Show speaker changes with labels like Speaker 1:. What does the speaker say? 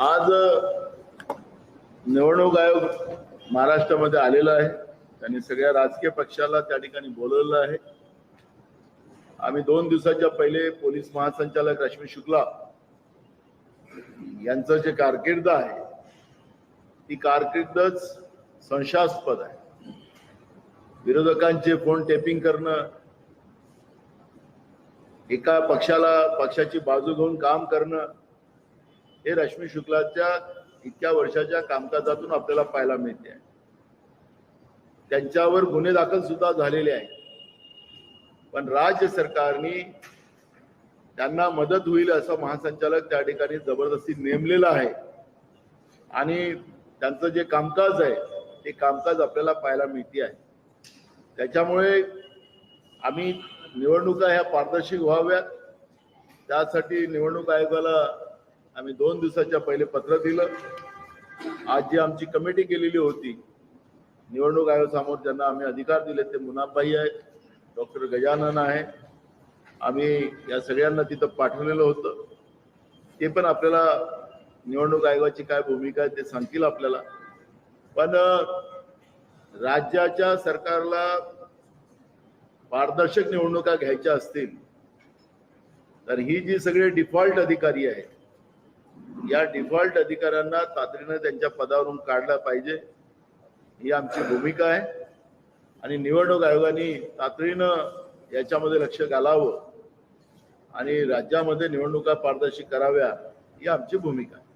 Speaker 1: आज निवडणूक आयोग महाराष्ट्रामध्ये आलेला आहे. त्यांनी सगळ्या राजकीय पक्षाला त्या ठिकाणी बोलवलं आहे. आम्ही दोन दिवसाच्या पहिले पोलीस महासंचालक रश्मी शुक्ला यांचं जे कारकीर्द आहे ती कारकीर्दच संशयास्पद आहे. विरोधकांचे फोन टेपिंग करणं एका पक्षाला पक्षाची बाजू घेऊन काम करणं हे रश्मी शुक्लाच्या इतक्या वर्षाच्या कामकाजातून आपल्याला पाहायला मिळते. त्यांच्यावर गुन्हे दाखल सुद्धा झालेले आहे पण राज्य सरकारने त्यांना मदत होईल असं महासंचालक त्या ठिकाणी जबरदस्ती नेमलेलं आहे. आणि त्यांचं जे कामकाज आहे ते कामकाज आपल्याला पाहायला मिळते आहे. त्याच्यामुळे आम्ही निवडणुका ह्या पारदर्शक व्हाव्यात. त्यासाठी निवडणूक आयोगाला आम्ही दोन दिवसाच्या पहिले पत्र दिलं. आज जी आमची कमिटी केलेली होती निवडणूक आयोगासमोर ज्यांना आम्ही अधिकार दिले ते मुनाबाई आहेत डॉक्टर गजानन आहे. आम्ही या सगळ्यांना तिथं पाठवलेलं होतं. ते पण आपल्याला निवडणूक आयोगाची काय भूमिका आहे ते सांगतील आपल्याला. पण राज्याच्या सरकारला पारदर्शक निवडणुका घ्यायच्या असतील तर ही जी सगळे डिफॉल्ट अधिकारी आहेत या डिफॉल्ट अधिकाऱ्यांना तातडीनं त्यांच्या पदावरून काढलं पाहिजे. ही आमची भूमिका आहे. आणि निवडणूक आयोगाने तातडीनं याच्यामध्ये लक्ष घालावं. आणि राज्यामध्ये निवडणुका पारदर्शी कराव्या ही आमची भूमिका आहे.